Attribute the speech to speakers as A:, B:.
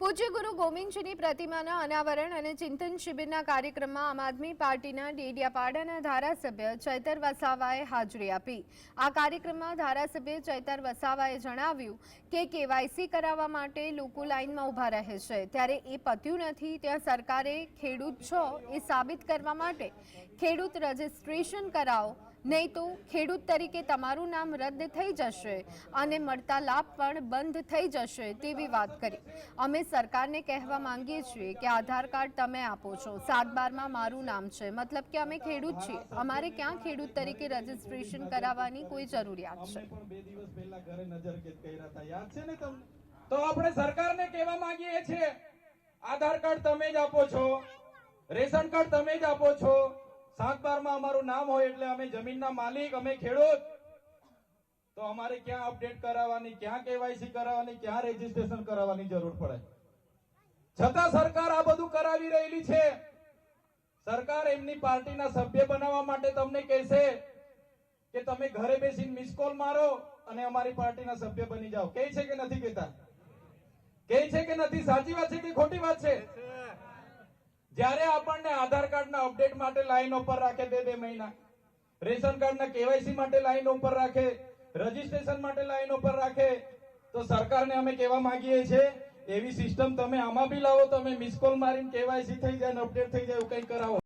A: પૂજ્ય ગુરુ ગોવિંદજીની પ્રતિમાના અનાવરણ અને ચિંતન શિબિરના કાર્યક્રમમાં આમ આદમી પાર્ટીના ડેડિયાપાડાના ધારાસભ્ય ચૈતર વસાવાએ હાજરી આપી. આ કાર્યક્રમમાં ધારાસભ્ય ચૈતર વસાવાએ જણાવ્યું કે કેવાયસી કરાવવા માટે લોકો લાઇનમાં ઊભા રહે છે. ત્યારે એ પત્યું નથી, ત્યાં સરકારે ખેડૂત છો એ સાબિત કરવા માટે ખેડૂત રજિસ્ટ્રેશન કરાવો નહીં તો ખેડૂત તરીકે તમારું નામ રદ થઈ જશે અને મળતા લાભ પણ બંધ થઈ જશે તેવી વાત કરી. અમે સરકારને કહેવા માંગીએ છીએ કે આધાર કાર્ડ તમે આપો છો. સાત બારમાં મારું નામ છે. મતલબ કે અમે ખેડૂત છીએ. અમારે ક્યાં ખેડૂત તરીકે રજીસ્ટ્રેશન કરાવવાની કોઈ જરૂરિયાત છે?
B: તો આપણે સરકારને કહેવા માંગીએ છીએ, આધાર કાર્ડ તમે જ આપો છો, રેશન કાર્ડ તમે જ આપો છો સાત બારમાં અમારું નામ હોય એટલે અમે જમીનના માલિક, અમે ખેડૂત. તો અમારે ક્યાં અપડેટ કરાવવાની, ક્યાં કેવાયસી કરાવવાની, ક્યાં રજીસ્ટ્રેશન કરાવવાની જરૂર પડે? છતાં સરકાર આ બધું કરાવી રહેલી છે. સરકાર એમની પાર્ટીના સભ્ય બનાવવા માટે તમને કહેશે કે તમે ઘરે બેસીને મિસ કોલ મારો અને અમારી પાર્ટીના સભ્ય બની જાઓ. કે છે કે નથી કહેતા? કે છે કે નથી? સાચી વાત છે કે ખોટી વાત છે? જ્યારે આપણને આધાર કાર્ડના અપડેટ માટે લાઈન ઉપર રાખે બે બે મહિના. રેશન કાર્ડના કેવાયસી માટે લાઈન ઉપર રાખે રજીસ્ટ્રેશન માટે લાઈન ઉપર રાખે, તો સરકારને અમે કહેવા માંગીએ છીએ, એવી સિસ્ટમ તમે આમાં બી લાવો તમે મિસ કોલ મારીને કેવાયસી થઈ જાય ને અપડેટ થઈ જાય એવું કંઈ કરાવો.